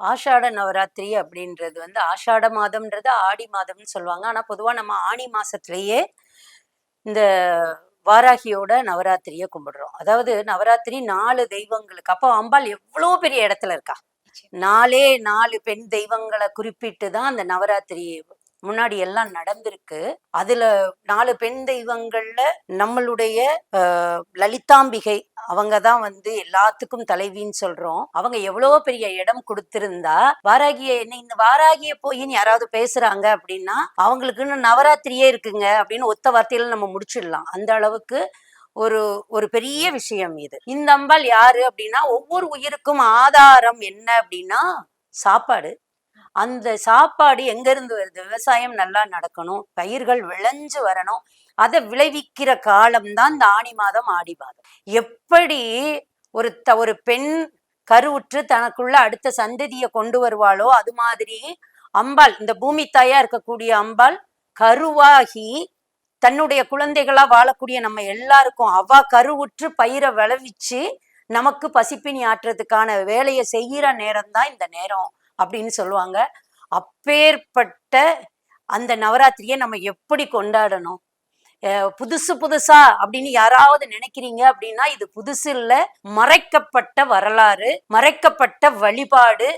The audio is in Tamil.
ஆஷாட நவராத்திரி அப்படின்றது வந்து ஆஷாட மாதம்ன்றது ஆடி மாதம்னு சொல்லுவாங்க. ஆனா பொதுவா நம்ம ஆணி மாசத்திலேயே இந்த வாராகியோட நவராத்திரியை கும்பிடுறோம். அதாவது நவராத்திரி நாலு தெய்வங்களுக்கு அப்போ அம்பாள் எவ்வளோ பெரிய இடத்துல இருக்கா? நாலே நாலு பெண் தெய்வங்களை குறிப்பிட்டு தான் அந்த நவராத்திரி முன்னாடி எல்லாம் நடந்திருக்கு. அதுல நாலு பெண் தெய்வங்கள்ல நம்மளுடைய லலிதாம்பிகை அவங்க தான் வந்து எல்லாத்துக்கும் தலைவின்னு சொல்றோம். அவங்க எவ்வளவு பெரிய இடம் கொடுத்திருந்தா வாராகிய என்ன இந்த வாராகிய போயின்னு யாராவது பேசுறாங்க அப்படின்னா அவங்களுக்குன்னு நவராத்திரியே இருக்குங்க அப்படின்னு ஒத்த வார்த்தையில நம்ம முடிச்சிடலாம். அந்த அளவுக்கு ஒரு ஒரு பெரிய விஷயம் இது. இந்த அம்பாள் யாரு அப்படின்னா ஒவ்வொரு உயிருக்கும் ஆதாரம் என்ன அப்படின்னா சாப்பாடு. அந்த சாப்பாடு எங்க இருந்து வருது? விவசாயம் நல்லா நடக்கணும். பயிர்கள் விளைஞ்சு வரணும். அதை விளைவிக்கிற காலம்தான் இந்த ஆணி மாதம் ஆடி மாதம். எப்படி ஒரு த ஒரு பெண் கருவுற்று தனக்குள்ள அடுத்த சந்ததியை கொண்டு வருவாளோ அது மாதிரி அம்பாள் இந்த பூமி தாயா இருக்கக்கூடிய அம்பாள் கருவாகி தன்னுடைய குழந்தைகளா வாழக்கூடிய நம்ம எல்லாருக்கும் அவ கருவுற்று பயிரை விளைவிச்சு நமக்கு பசிப்பினி ஆற்றுறதுக்கான வேலையை செய்கிற நேரம் தான் இந்த நேரம். அப்படின்னு சொல்லுவாங்க. அப்பேற்பட்ட அந்த நவராத்திரியை நம்ம எப்படி கொண்டாடணும்? அஹ் புதுசு புதுசா அப்படின்னு யாராவது நினைக்கிறீங்க அப்படின்னா இது புதுசு இல்ல மறைக்கப்பட்ட வரலாறு மறைக்கப்பட்ட வழிபாடு